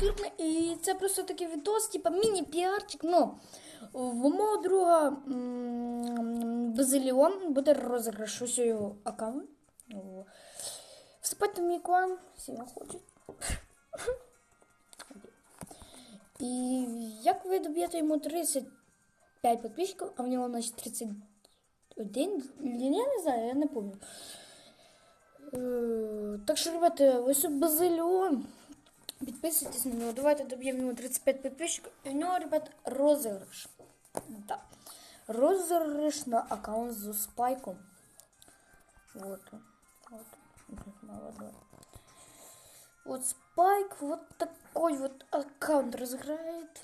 Туркна, і це просто такий відос, типа міні-піарчик. Ну, в мого друга Базиліон буде розіграш ось його аккаунт. Вступайте в мій клан, всі хочуть. І як ви доб'єте йому 35 підписчиків, а в нього значить 31, я не знаю, я не пам'ятаю. Е, Так що, ребята, ось Базиліон. Підписуйтесь на нього. Давайте доб'ємо йому 35 підписчиків. І в нього, ребят, розіграш. Да. Розіграш на аккаунт з спайком. Вот он. Вот он. Молодой. Вот спайк вот такой вот аккаунт разыграет.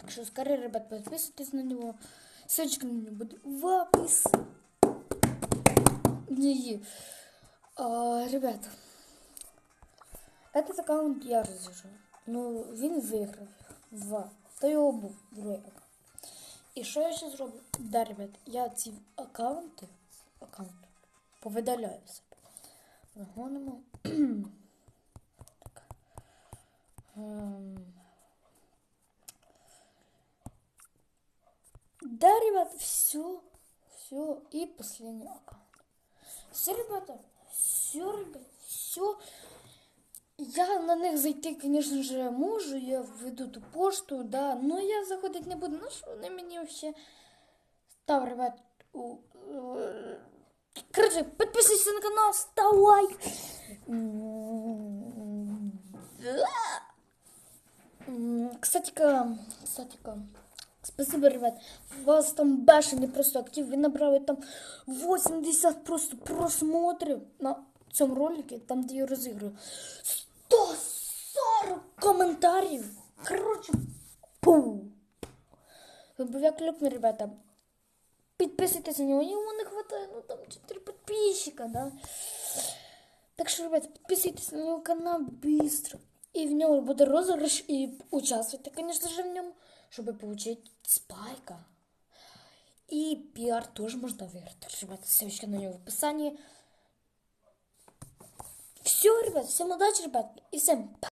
Так что скорее, ребят, подписывайтесь на него. Ссылочка на него будет в опис. А, ребята, этот аккаунт я розіграв. Ну, він виграв. Два. То його був аккаунт. І що я ще зроблю? Да, ребят, я ці аккаунти, аккаунт повидаляю себе. Загонимо. так. Ем. Да, ребят, все, все. И последний аккаунт. Все, ребята, ребят, все. Я на них зайти, звісно ж, можу, я введу ту пошту, да, но я заходити не буду. Ну що вони мені вообще став, ребят, у... е, Короче, підписуйся на канал, став лайк. Кстати-ка, кстати-ка, спасибо, ребят. Вас там бешений просто актив. Ви набрали там 80 просто просмотрів на цьому ролику, там де я розіграю. 140 коментарів. Короче, пу. Бо клюкну, ребята. Підписуйтесь на нього, йому не хватає, ну там 4 підписчика, да. Так що, ребят, підписуйтесь на нього канал быстро. І в нього буде розіграш, і участвуйте, конечно же, в ньому, щоб отримати спайка. І піар теж можна виграти. Ребята, ссылочка на нього в описании. Все, ребят, всем удачи, ребят, и всем пока.